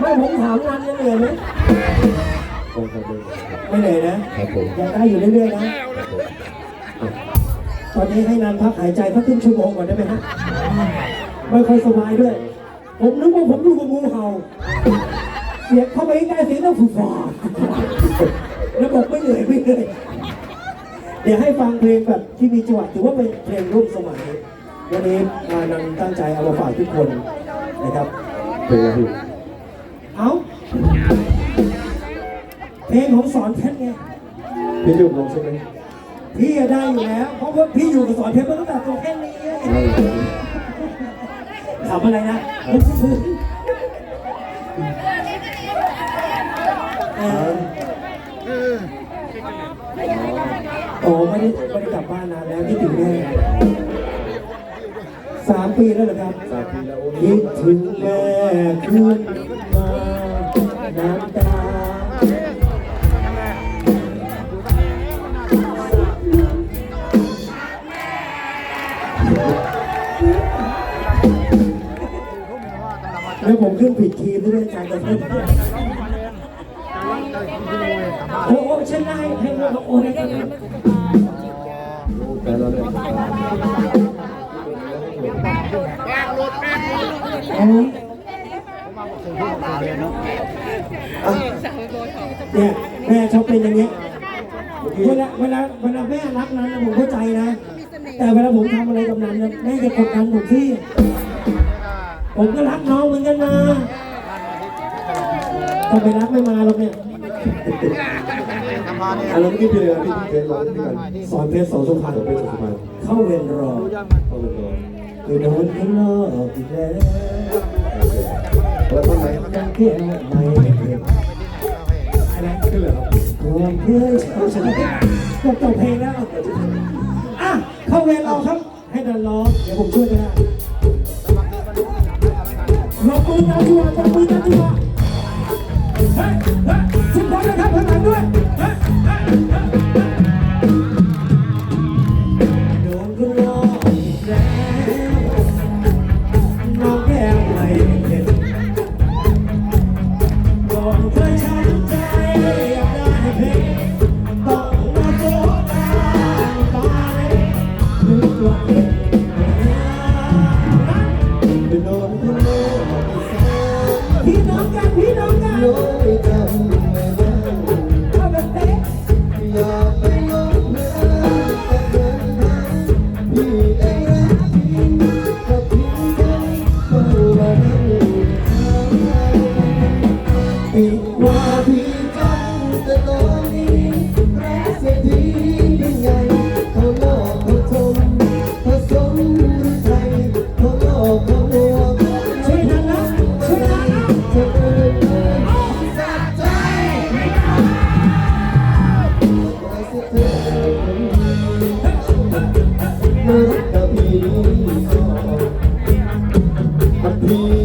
ไม่ผมถามงานจะเหนื่อยไหมคงจะเป็นไม่เหนื่อยนะ ครับผมยังได้อยู่เรื่อยๆนะ ตอนนี้ให้นันพักหายใจสักครึ่งชั่วโมงก่อนได้ไหมฮะ ไม่ค่อยสบายด้วย ผมนึกว่าผมอยู่กับงูเห่า เสียงเข้าไปใกล้ๆเสียงต้องฟูฟาดแล้วบอกไม่เหนื่อยไม่เหนื่อย เดี๋ยวให้ฟังเพลงแบบที่มีจังหวะถือว่าเป็นเพลงร่วมสมัย วันนี้มานันตั้งใจเอามาฝากทุกคนนะครับ เป็นอะไรพี่ เอ้าเพลงของสอนเพชรไง พี่ยุ่งลงใช่ไหมพี่อะได้อยู่แล้ว เพราะว่าพี่อยู่กับสอนเพชรมาตั้งแต่ตัวแค่นี้ไม่ถามอะไรนะเออโอ้ไม่ได้ไม่ได้กลับบ้านนานแล้วคิดถึงแม่สามปีแล้วเหรอครับสามปีแล้วโอ้คิดถึงแม่ขึ้นมา น้ำตาแล้วผมขึ้นผิดทีมด้วยอาจารย์กับเพื่อนโอ้โหเช่นไรให้เราโอ้ยแต่ เราเนี่ยโอ้ยเนี่ยแม่ชอบเป็นอย่างเงี้ยเวลาเวลาเวลาแม่รักนั้นนะผมเข้าใจนะ แต่เวลาผมทำอะไรกับนั้นนะแม่จะกดดันผมที่ ผมก็รักน้องเหมือนกันนะถ้าไปรักไม่มาหรอกเนี่ยอันนั้นไม่ใช่เพลงนะพี่ที่เพลงร้องด้วยกันสอนเพชรโสสุพรรณผมเป็นสุขมันเข้าเวรรอเข้าเลยร้องคือโดนข้างนอกอีกแล้ว แล้วท่อนไหนกันแค่ไม่เห็นอะไรก็เลยครัวเพื่อเอาชนะก็จบเพลงแล้วอะเข้าเวรรอครับ ให้ดันร้องเดี๋ยวผมช่วยก็ได้ลงมือกันดีกว่าลงมือกันดีกว่าเฮ้ยเฮ้ยทุกคนนะครับข้างหลังด้วย ก่ Whoa.